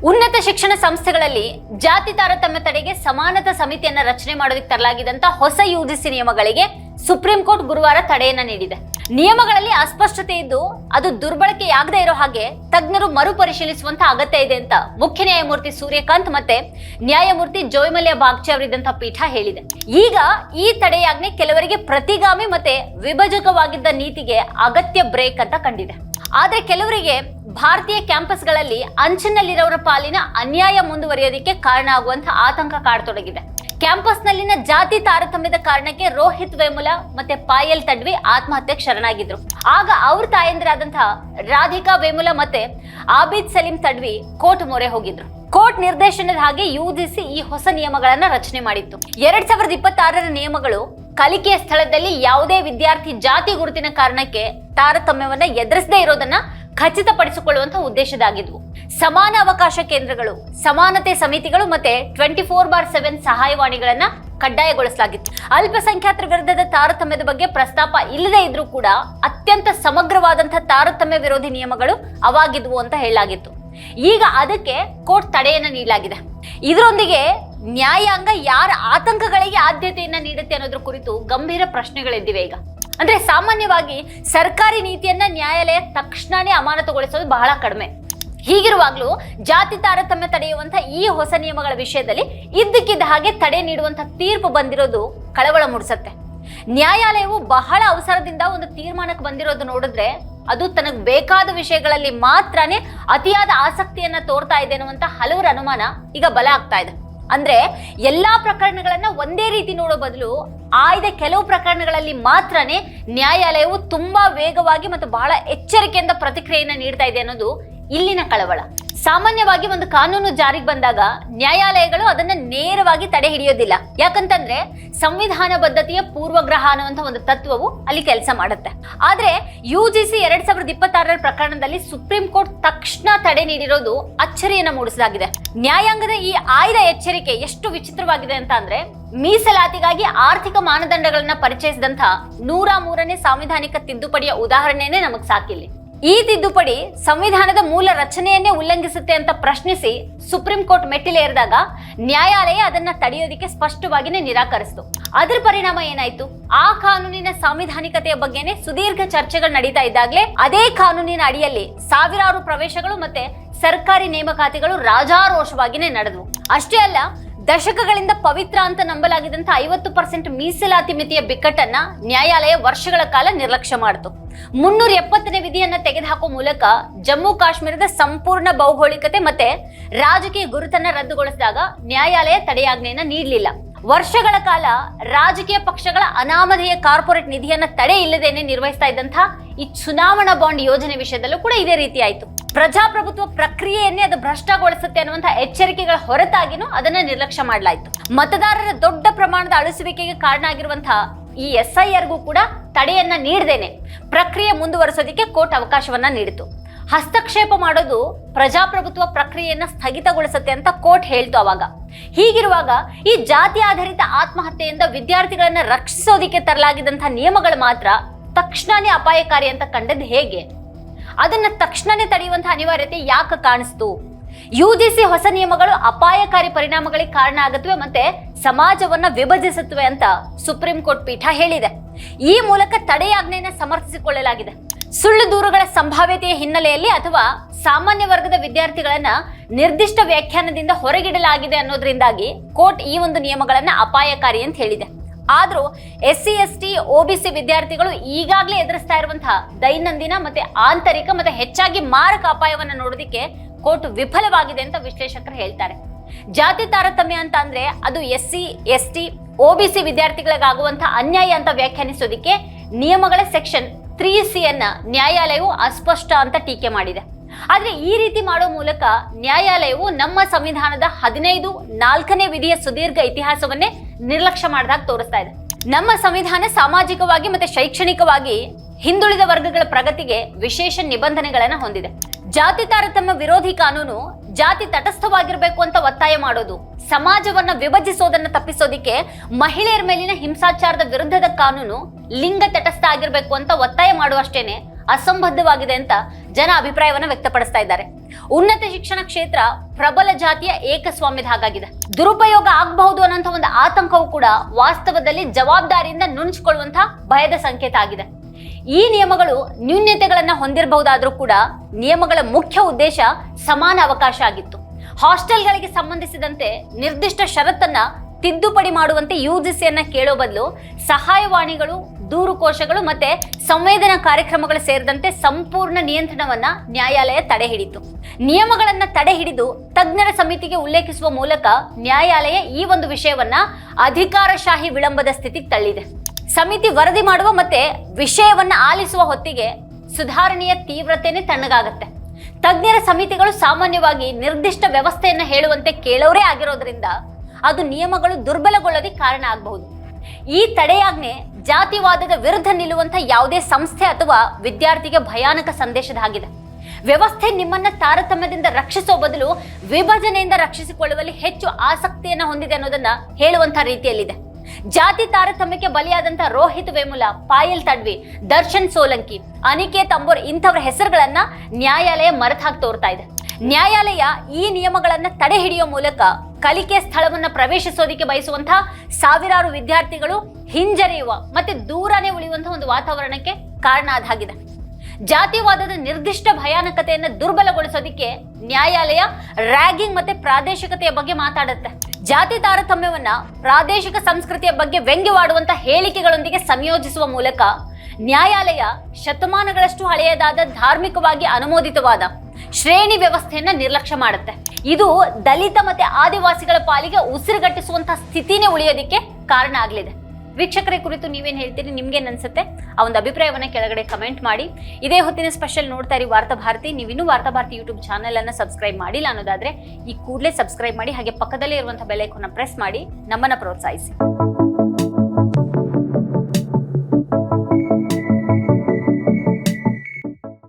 오늘 ಶಿಕ್ಷಣ ಸಂಸ್ಥೆಗಳಲ್ಲಿ ಜಾತಿ ತಾರತಮ್ಯ ತಡೆಗೆ ಸಮಾನತಾ ಸಮಿತಿಯನ್ನ ರಚನೆ ಮಾಡೋದಕ್ಕೆ ತರಲಾಗಿದ್ದಂತ ಹೊಸ ಯುಜಿಸಿ ನಿಯಮಗಳಿಗೆ ಸುಪ್ರೀಂ ಕೋರ್ಟ್ ಗುರುವಾರ ತಡೆಯನ್ನ ನೀಡಿದೆ. ನಿಯಮಗಳಲ್ಲಿ ಅಸ್ಪಷ್ಟತೆ ಇದ್ದು ಅದು ದುರ್ಬಳಕೆಯಾಗದೇ ಇರೋ ಹಾಗೆ ತಜ್ಞರು ಮರುಪರಿಶೀಲಿಸುವಂತ ಅಗತ್ಯ ಇದೆ ಅಂತ ಮುಖ್ಯ ನ್ಯಾಯಮೂರ್ತಿ ಸೂರ್ಯಕಾಂತ್ ಮತ್ತೆ ನ್ಯಾಯಮೂರ್ತಿ ಜೋಯ್ಮಲ್ಯ ಬಾಗ್ಚಿ ಅವರಿದ್ದಂತಹ ಪೀಠ ಹೇಳಿದೆ. ಈಗ ಈ ತಡೆಯಾಜ್ಞೆ ಕೆಲವರಿಗೆ ಪ್ರತಿಗಾಮಿ ಮತ್ತೆ ವಿಭಜಕವಾಗಿದ್ದ ನೀತಿಗೆ ಅಗತ್ಯ ಬ್ರೇಕ್ ಅಂತ ಕಂಡಿದೆ. ಆದ್ರೆ ಕೆಲವರಿಗೆ ಭಾರತೀಯ ಕ್ಯಾಂಪಸ್ಗಳಲ್ಲಿ ಅಂಚಿನಲ್ಲಿರೋರ ಪಾಲಿನ ಅನ್ಯಾಯ ಮುಂದುವರಿಯೋದಕ್ಕೆ ಕಾರಣ ಆಗುವಂತ ಆತಂಕ ಕಾಡತೊಡಗಿದೆ. ಕ್ಯಾಂಪಸ್ನಲ್ಲಿನ ಜಾತಿ ತಾರತಮ್ಯದ ಕಾರಣಕ್ಕೆ ರೋಹಿತ್ ವೇಮುಲ ಮತ್ತೆ ಪಾಯಲ್ ತಡ್ವಿ ಆತ್ಮಹತ್ಯೆಗೆ ಶರಣಾಗಿದ್ರು. ಆಗ ಅವ್ರ ತಾಯಂದಿರಾದಂತಹ ರಾಧಿಕಾ ವೇಮುಲ ಮತ್ತೆ ಆಬಿದ್ ಸಲೀಂ ತಡ್ವಿ ಕೋರ್ಟ್ ಮೊರೆ ಹೋಗಿದ್ರು. ಕೋರ್ಟ್ ನಿರ್ದೇಶನದ ಹಾಗೆ ಯುಜಿಸಿ ಈ ಹೊಸ ನಿಯಮಗಳನ್ನ ರಚನೆ ಮಾಡಿತ್ತು. ಎರಡ್ ಸಾವಿರದ ಇಪ್ಪತ್ತಾರರ ನಿಯಮಗಳು ಕಲಿಕೆಯ ಸ್ಥಳದಲ್ಲಿ ಯಾವುದೇ ವಿದ್ಯಾರ್ಥಿ ಜಾತಿ ಗುರುತಿನ ಕಾರಣಕ್ಕೆ ತಾರತಮ್ಯವನ್ನ ಎದುರಿಸದೇ ಇರೋದನ್ನ ಖಚಿತಪಡಿಸಿಕೊಳ್ಳುವಂತ ಉದ್ದೇಶದಾಗಿದ್ವು. ಸಮಾನ ಅವಕಾಶ ಕೇಂದ್ರಗಳು, ಸಮಾನತೆ ಸಮಿತಿಗಳು ಮತ್ತೆ ಟ್ವೆಂಟಿ ಫೋರ್ ಬಾರ್ ಸೆವೆನ್ ಸಹಾಯವಾಣಿಗಳನ್ನ ಕಡ್ಡಾಯಗೊಳಿಸಲಾಗಿತ್ತು. ಅಲ್ಪಸಂಖ್ಯಾತರ ವಿರುದ್ಧದ ತಾರತಮ್ಯದ ಬಗ್ಗೆ ಪ್ರಸ್ತಾಪ ಇಲ್ಲದೆ ಇದ್ರೂ ಕೂಡ ಅತ್ಯಂತ ಸಮಗ್ರವಾದಂತಹ ತಾರತಮ್ಯ ವಿರೋಧಿ ನಿಯಮಗಳು ಅವಾಗಿದ್ವು ಅಂತ ಹೇಳಲಾಗಿತ್ತು. ಈಗ ಅದಕ್ಕೆ ಕೋರ್ಟ್ ತಡೆಯನ್ನ ನೀಡಲಾಗಿದೆ. ಇದರೊಂದಿಗೆ ನ್ಯಾಯಾಂಗ ಯಾರ ಆತಂಕಗಳಿಗೆ ಆದ್ಯತೆಯನ್ನ ನೀಡುತ್ತೆ ಅನ್ನೋದ್ರ ಕುರಿತು ಗಂಭೀರ ಪ್ರಶ್ನೆಗಳಿದ್ದಿವೆ ಈಗ. ಅಂದ್ರೆ ಸಾಮಾನ್ಯವಾಗಿ ಸರ್ಕಾರಿ ನೀತಿಯನ್ನ ನ್ಯಾಯಾಲಯ ತಕ್ಷಣನೇ ಅಮಾನತುಗೊಳಿಸೋದು ಬಹಳ ಕಡಿಮೆ. ಹೀಗಿರುವಾಗ್ಲೂ ಜಾತಿ ತಾರತಮ್ಯ ತಡೆಯುವಂತ ಈ ಹೊಸ ನಿಯಮಗಳ ವಿಷಯದಲ್ಲಿ ಇದ್ದಕ್ಕಿದ್ದ ಹಾಗೆ ತಡೆ ನೀಡುವಂತ ತೀರ್ಪು ಬಂದಿರೋದು ಕಳವಳ ಮೂಡಿಸುತ್ತೆ. ನ್ಯಾಯಾಲಯವು ಬಹಳ ಅವಸರದಿಂದ ಒಂದು ತೀರ್ಮಾನಕ್ಕೆ ಬಂದಿರೋದು ನೋಡಿದ್ರೆ ಅದು ತನಗೆ ಬೇಕಾದ ವಿಷಯಗಳಲ್ಲಿ ಮಾತ್ರನೇ ಅತಿಯಾದ ಆಸಕ್ತಿಯನ್ನ ತೋರ್ತಾ ಇದೆ ಅನ್ನುವಂತ ಹಲವರ ಅನುಮಾನ ಈಗ ಬಲ ಆಗ್ತಾ ಇದೆ. ಅಂದ್ರೆ ಎಲ್ಲಾ ಪ್ರಕರಣಗಳನ್ನ ಒಂದೇ ರೀತಿ ನೋಡೋ ಬದಲು ಆಯ್ದ ಕೆಲವು ಪ್ರಕರಣಗಳಲ್ಲಿ ಮಾತ್ರನೇ ನ್ಯಾಯಾಲಯವು ತುಂಬಾ ವೇಗವಾಗಿ ಮತ್ತು ಬಹಳ ಎಚ್ಚರಿಕೆಯಿಂದ ಪ್ರತಿಕ್ರಿಯೆಯನ್ನು ನೀಡ್ತಾ ಇದೆ ಅನ್ನೋದು ಇಲ್ಲಿನ ಕಳವಳ. ಸಾಮಾನ್ಯವಾಗಿ ಒಂದು ಕಾನೂನು ಜಾರಿಗೆ ಬಂದಾಗ ನ್ಯಾಯಾಲಯಗಳು ಅದನ್ನ ನೇರವಾಗಿ ತಡೆ ಹಿಡಿಯೋದಿಲ್ಲ. ಯಾಕಂತಂದ್ರೆ ಸಂವಿಧಾನ ಬದ್ಧತೆಯ ಪೂರ್ವಗ್ರಹ ಅನ್ನುವಂಥ ಒಂದು ತತ್ವವು ಅಲ್ಲಿ ಕೆಲಸ ಮಾಡುತ್ತೆ. ಆದ್ರೆ ಯು ಜಿ ಸಿ ಎರಡ್ ಸಾವಿರದ ಇಪ್ಪತ್ತಾರರ ಪ್ರಕರಣದಲ್ಲಿ ಸುಪ್ರೀಂ ಕೋರ್ಟ್ ತಕ್ಷಣ ತಡೆ ನೀಡಿರೋದು ಅಚ್ಚರಿಯನ್ನ ಮೂಡಿಸಲಾಗಿದೆ. ನ್ಯಾಯಾಂಗದ ಈ ಆಯ್ದ ಎಚ್ಚರಿಕೆ ಎಷ್ಟು ವಿಚಿತ್ರವಾಗಿದೆ ಅಂತ ಅಂದ್ರೆ ಮೀಸಲಾತಿಗಾಗಿ ಆರ್ಥಿಕ ಮಾನದಂಡಗಳನ್ನ ಪರಿಚಯಿಸಿದಂತಹ ನೂರ ಮೂರನೇ ಸಾಂವಿಧಾನಿಕ ತಿದ್ದುಪಡಿಯ ಉದಾಹರಣೆನೇ ನಮಗ್ ಸಾಕಿಲ್ಲಿ. ಈ ತಿದ್ದುಪಡಿ ಸಂವಿಧಾನದ ಮೂಲ ರಚನೆಯನ್ನೇ ಉಲ್ಲಂಘಿಸುತ್ತೆ ಅಂತ ಪ್ರಶ್ನಿಸಿ ಸುಪ್ರೀಂ ಕೋರ್ಟ್ ಮೆಟ್ಟಿಲೇರಿದಾಗ ನ್ಯಾಯಾಲಯ ಅದನ್ನ ತಡೆಯೋದಿಕ್ಕೆ ಸ್ಪಷ್ಟವಾಗಿನೇ ನಿರಾಕರಿಸಿತು. ಅದರ ಪರಿಣಾಮ ಏನಾಯ್ತು? ಆ ಕಾನೂನಿನ ಸಾಂವಿಧಾನಿಕತೆಯ ಬಗ್ಗೆನೆ ಸುದೀರ್ಘ ಚರ್ಚೆಗಳು ನಡೀತಾ ಇದ್ದಾಗಲೇ ಅದೇ ಕಾನೂನಿನ ಅಡಿಯಲ್ಲಿ ಸಾವಿರಾರು ಪ್ರವೇಶಗಳು ಮತ್ತೆ ಸರ್ಕಾರಿ ನೇಮಕಾತಿಗಳು ರಾಜಾರೋಷವಾಗಿನೇ ನಡೆದವು. ಅಷ್ಟೇ ಅಲ್ಲ ದಶಕಗಳಿಂದ ಪವಿತ್ರ ಅಂತ ನಂಬಲಾಗಿದ್ದಂಥ ಐವತ್ತು ಪರ್ಸೆಂಟ್ ಮೀಸಲಾತಿ ಮಿತಿಯ ಬಿಕ್ಕಟ್ಟನ್ನ ನ್ಯಾಯಾಲಯ ವರ್ಷಗಳ ಕಾಲ ನಿರ್ಲಕ್ಷ್ಯ ಮಾಡಿತು. ಮುನ್ನೂರ ಎಪ್ಪತ್ತನೇ ವಿಧಿಯನ್ನ ತೆಗೆದುಹಾಕುವ ಮೂಲಕ ಜಮ್ಮು ಕಾಶ್ಮೀರದ ಸಂಪೂರ್ಣ ಭೌಗೋಳಿಕತೆ ಮತ್ತೆ ರಾಜಕೀಯ ಗುರುತನ್ನ ರದ್ದುಗೊಳಿಸಿದಾಗ ನ್ಯಾಯಾಲಯ ತಡೆಯಾಜ್ಞೆಯನ್ನ ನೀಡಲಿಲ್ಲ. ವರ್ಷಗಳ ಕಾಲ ರಾಜಕೀಯ ಪಕ್ಷಗಳ ಅನಾಮಧೇಯ ಕಾರ್ಪೊರೇಟ್ ನಿಧಿಯನ್ನ ತಡೆ ಇಲ್ಲದೇನೆ ನಿರ್ವಹಿಸ್ತಾ ಇದ್ದಂತಹ ಈ ಚುನಾವಣಾ ಬಾಂಡ್ ಯೋಜನೆ ವಿಷಯದಲ್ಲೂ ಕೂಡ ಇದೇ ರೀತಿ ಆಯ್ತು. ಪ್ರಜಾಪ್ರಭುತ್ವ ಪ್ರಕ್ರಿಯೆಯನ್ನೇ ಅದು ಭ್ರಷ್ಟಗೊಳಿಸುತ್ತೆ ಅನ್ನುವಂತಹ ಎಚ್ಚರಿಕೆಗಳ ಹೊರತಾಗಿನೂ ಅದನ್ನ ನಿರ್ಲಕ್ಷ್ಯ ಮಾಡಲಾಯಿತು. ಮತದಾರರ ದೊಡ್ಡ ಪ್ರಮಾಣದ ಅಳಿಸುವಿಕೆಗೆ ಕಾರಣ ಆಗಿರುವಂತಹ ಈ ಎಸ್ ಐ ಆರ್ಗೂ ಕೂಡ ತಡೆಯನ್ನ ನೀಡದೇನೆ. ಪ್ರಕ್ರಿಯೆ ಮುಂದುವರಿಸೋದಕ್ಕೆ ಕೋರ್ಟ್ ಅವಕಾಶವನ್ನ ನೀಡಿತು. ಹಸ್ತಕ್ಷೇಪ ಮಾಡೋದು ಪ್ರಜಾಪ್ರಭುತ್ವ ಪ್ರಕ್ರಿಯೆಯನ್ನ ಸ್ಥಗಿತಗೊಳಿಸುತ್ತೆ ಅಂತ ಕೋರ್ಟ್ ಹೇಳ್ತು ಅವಾಗ. ಹೀಗಿರುವಾಗ ಈ ಜಾತಿ ಆಧಾರಿತ ಆತ್ಮಹತ್ಯೆಯಿಂದ ವಿದ್ಯಾರ್ಥಿಗಳನ್ನ ರಕ್ಷಿಸೋದಿಕ್ಕೆ ತರಲಾಗಿದ್ದಂತಹ ನಿಯಮಗಳು ಮಾತ್ರ ತಕ್ಷಣನೇ ಅಪಾಯಕಾರಿ ಅಂತ ಕಂಡದ್ದು ಹೇಗೆ? ಅದನ್ನ ತಕ್ಷಣನೇ ತಡೆಯುವಂತಹ ಅನಿವಾರ್ಯತೆ ಯಾಕೆ ಕಾಣಿಸ್ತು? ಯುಜಿಸಿ ಹೊಸ ನಿಯಮಗಳು ಅಪಾಯಕಾರಿ ಪರಿಣಾಮಗಳಿಗೆ ಕಾರಣ ಆಗತ್ವೆ ಮತ್ತೆ ಸಮಾಜವನ್ನ ವಿಭಜಿಸುತ್ತವೆ ಅಂತ ಸುಪ್ರೀಂ ಕೋರ್ಟ್ ಪೀಠ ಹೇಳಿದೆ. ಈ ಮೂಲಕ ತಡೆಯಾಜ್ಞೆಯನ್ನು ಸಮರ್ಥಿಸಿಕೊಳ್ಳಲಾಗಿದೆ. ಸುಳ್ಳು ದೂರುಗಳ ಸಂಭಾವ್ಯತೆಯ ಹಿನ್ನೆಲೆಯಲ್ಲಿ ಅಥವಾ ಸಾಮಾನ್ಯ ವರ್ಗದ ವಿದ್ಯಾರ್ಥಿಗಳನ್ನ ನಿರ್ದಿಷ್ಟ ವ್ಯಾಖ್ಯಾನದಿಂದ ಹೊರಗಿಡಲಾಗಿದೆ ಅನ್ನೋದ್ರಿಂದಾಗಿ ಕೋರ್ಟ್ ಈ ಒಂದು ನಿಯಮಗಳನ್ನ ಅಪಾಯಕಾರಿ ಅಂತ ಹೇಳಿದೆ. ಆದ್ರೂ S C, S T OBC ವಿದ್ಯಾರ್ಥಿಗಳು ಈಗಾಗಲೇ ಎದುರಿಸ್ತಾ ಇರುವಂತಹ ದೈನಂದಿನ ಮತ್ತೆ ಆಂತರಿಕ ಮತ್ತೆ ಹೆಚ್ಚಾಗಿ ಮಾರಕ ಅಪಾಯವನ್ನು ನೋಡೋದಿಕ್ಕೆ ಕೋರ್ಟ್ ವಿಫಲವಾಗಿದೆ ಅಂತ ವಿಶ್ಲೇಷಕರು ಹೇಳ್ತಾರೆ. ಜಾತಿ ತಾರತಮ್ಯ ಅಂತ ಅಂದ್ರೆ ಅದು S C, S T OBC ವಿದ್ಯಾರ್ಥಿಗಳಿಗಾಗುವಂತಹ ಅನ್ಯಾಯ ಅಂತ ವ್ಯಾಖ್ಯಾನಿಸೋದಿಕ್ಕೆ ನಿಯಮಗಳ ಸೆಕ್ಷನ್ ತ್ರೀ ಸಿ ಅನ್ನ ನ್ಯಾಯಾಲಯವು ಅಸ್ಪಷ್ಟ ಅಂತ ಟೀಕೆ ಮಾಡಿದೆ. ಆದ್ರೆ ಈ ರೀತಿ ಮಾಡೋ ಮೂಲಕ ನ್ಯಾಯಾಲಯವು ನಮ್ಮ ಸಂವಿಧಾನದ ಹದಿನೈದು, ನಾಲ್ಕನೇ ವಿಧಿಯ ಸುದೀರ್ಘ ಇತಿಹಾಸವನ್ನೇ ನಿರ್ಲಕ್ಷ್ಯ ಮಾಡಿದಾಗ ತೋರಿಸ್ತಾ ಇದೆ. ನಮ್ಮ ಸಂವಿಧಾನ ಸಾಮಾಜಿಕವಾಗಿ ಮತ್ತೆ ಶೈಕ್ಷಣಿಕವಾಗಿ ಹಿಂದುಳಿದ ವರ್ಗಗಳ ಪ್ರಗತಿಗೆ ವಿಶೇಷ ನಿಬಂಧನೆಗಳನ್ನ ಹೊಂದಿದೆ. ಜಾತಿ ತಾರತಮ್ಯ ವಿರೋಧಿ ಕಾನೂನು ಜಾತಿ ತಟಸ್ಥವಾಗಿರ್ಬೇಕು ಅಂತ ಒತ್ತಾಯ ಮಾಡೋದು, ಸಮಾಜವನ್ನ ವಿಭಜಿಸೋದನ್ನ ತಪ್ಪಿಸೋದಿಕ್ಕೆ ಮಹಿಳೆಯರ ಮೇಲಿನ ಹಿಂಸಾಚಾರದ ವಿರುದ್ಧದ ಕಾನೂನು ಲಿಂಗ ತಟಸ್ಥ ಆಗಿರ್ಬೇಕು ಅಂತ ಒತ್ತಾಯ ಮಾಡುವಷ್ಟೇನೆ ಅಸಂಬದ್ಧವಾಗಿದೆ ಅಂತ ಜನ ಅಭಿಪ್ರಾಯವನ್ನು ವ್ಯಕ್ತಪಡಿಸ್ತಾ ಇದ್ದಾರೆ. ಉನ್ನತ ಶಿಕ್ಷಣ ಕ್ಷೇತ್ರ ಪ್ರಬಲ ಜಾತಿಯ ಏಕಸ್ವಾಮ್ಯದ ಹಾಗಾಗಿದೆ. ದುರುಪಯೋಗ ಆಗಬಹುದು ಅನ್ನೋಂಥ ಒಂದು ಆತಂಕವು ಕೂಡ ವಾಸ್ತವದಲ್ಲಿ ಜವಾಬ್ದಾರಿಯಿಂದ ನುಣುಚಿಕೊಳ್ಳುವಂತಹ ಭಯದ ಸಂಕೇತ ಆಗಿದೆ. ಈ ನಿಯಮಗಳು ನ್ಯೂನ್ಯತೆಗಳನ್ನ ಹೊಂದಿರಬಹುದಾದ್ರೂ ಕೂಡ ನಿಯಮಗಳ ಮುಖ್ಯ ಉದ್ದೇಶ ಸಮಾನ ಅವಕಾಶ ಆಗಿತ್ತು. ಹಾಸ್ಟೆಲ್ಗಳಿಗೆ ಸಂಬಂಧಿಸಿದಂತೆ ನಿರ್ದಿಷ್ಟ ಷರತ್ತನ್ನ ತಿದ್ದುಪಡಿ ಮಾಡುವಂತೆ ಯುಜಿಸಿಯನ್ನ ಕೇಳೋ ಬದಲು ಸಹಾಯವಾಣಿಗಳು ದೂರುಕೋಶಗಳು ಮತ್ತೆ ಸಂವೇದನಾ ಕಾರ್ಯಕ್ರಮಗಳು ಸೇರಿದಂತೆ ಸಂಪೂರ್ಣ ನಿಯಂತ್ರಣವನ್ನ ನ್ಯಾಯಾಲಯ ತಡೆ ಹಿಡಿತು. ನಿಯಮಗಳನ್ನ ತಡೆ ಹಿಡಿದು ತಜ್ಞರ ಸಮಿತಿಗೆ ಉಲ್ಲೇಖಿಸುವ ಮೂಲಕ ನ್ಯಾಯಾಲಯ ಈ ಒಂದು ವಿಷಯವನ್ನ ಅಧಿಕಾರಶಾಹಿ ವಿಳಂಬದ ಸ್ಥಿತಿಗೆ ತಳ್ಳಿದೆ. ಸಮಿತಿ ವರದಿ ಮಾಡುವ ಮತ್ತೆ ವಿಷಯವನ್ನ ಆಲಿಸುವ ಹೊತ್ತಿಗೆ ಸುಧಾರಣೆಯ ತೀವ್ರತೆನೇ ತಣ್ಣಗಾಗತ್ತೆ. ತಜ್ಞರ ಸಮಿತಿಗಳು ಸಾಮಾನ್ಯವಾಗಿ ನಿರ್ದಿಷ್ಟ ವ್ಯವಸ್ಥೆಯನ್ನು ಹೇಳುವಂತೆ ಕೇಳೋರೇ ಆಗಿರೋದ್ರಿಂದ ಅದು ನಿಯಮಗಳು ದುರ್ಬಲಗೊಳ್ಳೋದಕ್ಕೆ ಕಾರಣ ಆಗಬಹುದು. ಈ ತಡೆಯಾಜ್ಞೆ ಜಾತಿವಾದದ ವಿರುದ್ಧ ನಿಲ್ಲುವಂಥ ಯಾವುದೇ ಸಂಸ್ಥೆ ಅಥವಾ ವಿದ್ಯಾರ್ಥಿಗೆ ಭಯಾನಕ ಸಂದೇಶದಾಗಿದೆ ವ್ಯವಸ್ಥೆ ನಿಮ್ಮನ್ನ ತಾರತಮ್ಯದಿಂದ ರಕ್ಷಿಸೋ ಬದಲು ವಿಭಜನೆಯಿಂದ ರಕ್ಷಿಸಿಕೊಳ್ಳುವಲ್ಲಿ ಹೆಚ್ಚು ಆಸಕ್ತಿಯನ್ನ ಹೊಂದಿದೆ ಅನ್ನೋದನ್ನ ಹೇಳುವಂತ ರೀತಿಯಲ್ಲಿದೆ. ಜಾತಿ ತಾರತಮ್ಯಕ್ಕೆ ಬಲಿಯಾದಂಥ ರೋಹಿತ್ ವೇಮುಲ, ಪಾಯಲ್ ತಡ್ವಿ, ದರ್ಶನ್ ಸೋಲಂಕಿ, ಅನಿಕೇತ್ ಅಂಬೋರ್ ಇಂಥವ್ರ ಹೆಸರುಗಳನ್ನ ನ್ಯಾಯಾಲಯ ಮರೆತಾಗಿ ತೋರ್ತಾ ಇದೆ. ನ್ಯಾಯಾಲಯ ಈ ನಿಯಮಗಳನ್ನ ತಡೆ ಹಿಡಿಯೋ ಮೂಲಕ ಕಲಿಕೆ ಸ್ಥಳವನ್ನ ಪ್ರವೇಶಿಸೋದಕ್ಕೆ ಬಯಸುವಂತಹ ಸಾವಿರಾರು ವಿದ್ಯಾರ್ಥಿಗಳು ಹಿಂಜರಿಯುವ ಮತ್ತೆ ದೂರನೇ ಉಳಿಯುವಂತಹ ಒಂದು ವಾತಾವರಣಕ್ಕೆ ಕಾರಣ ಅದಾಗಿದೆ. ಜಾತಿವಾದದ ನಿರ್ದಿಷ್ಟ ಭಯಾನಕತೆಯನ್ನು ದುರ್ಬಲಗೊಳಿಸೋದಿಕ್ಕೆ ನ್ಯಾಯಾಲಯ ರ್ಯಾಗಿಂಗ್ ಮತ್ತೆ ಪ್ರಾದೇಶಿಕತೆಯ ಬಗ್ಗೆ ಮಾತಾಡುತ್ತೆ. ಜಾತಿ ತಾರತಮ್ಯವನ್ನ ಪ್ರಾದೇಶಿಕ ಸಂಸ್ಕೃತಿಯ ಬಗ್ಗೆ ವ್ಯಂಗ್ಯವಾಡುವಂತ ಹೇಳಿಕೆಗಳೊಂದಿಗೆ ಸಂಯೋಜಿಸುವ ಮೂಲಕ ನ್ಯಾಯಾಲಯ ಶತಮಾನಗಳಷ್ಟು ಹಳೆಯದಾದ ಧಾರ್ಮಿಕವಾಗಿ ಅನುಮೋದಿತವಾದ ಶ್ರೇಣಿ ವ್ಯವಸ್ಥೆಯನ್ನ ನಿರ್ಲಕ್ಷ್ಯ ಮಾಡುತ್ತೆ. ಇದು ದಲಿತ ಮತ್ತೆ ಆದಿವಾಸಿಗಳ ಪಾಲಿಗೆ ಉಸಿರುಗಟ್ಟಿಸುವಂತಹ ಸ್ಥಿತಿನೇ ಉಳಿಯೋದಿಕ್ಕೆ ಕಾರಣ ಆಗಲಿದೆ. ವೀಕ್ಷಕರ ಕುರಿತು ನೀವೇನು ಹೇಳ್ತೀರಿ ನಿಮ್ಗೇನು ಅನ್ಸುತ್ತೆ? ಆ ಒಂದು ಅಭಿಪ್ರಾಯವನ್ನ ಕೆಳಗಡೆ ಕಮೆಂಟ್ ಮಾಡಿ. ಇದೇ ಹೊತ್ತಿನ ಸ್ಪೆಷಲ್ ನೋಡ್ತಾ ಇರಿ ವಾರ್ತಾ ಭಾರತಿ. ನೀವಿನ್ನೂ ವಾರ್ತಾ ಭಾರತಿ ಯೂಟ್ಯೂಬ್ ಚಾನೆಲ್ ಅನ್ನ ಸಬ್ಸ್ಕ್ರೈಬ್ ಮಾಡಿಲ್ಲ ಅನ್ನೋದಾದ್ರೆ ಈ ಕೂಡಲೇ ಸಬ್ಸ್ಕ್ರೈಬ್ ಮಾಡಿ, ಹಾಗೆ ಪಕ್ಕದಲ್ಲೇ ಇರುವಂತಹ ಬೆಲ್ ಐಕಾನ್ನ ಪ್ರೆಸ್ ಮಾಡಿ, ನಮ್ಮನ್ನ ಪ್ರೋತ್ಸಾಹಿಸಿ.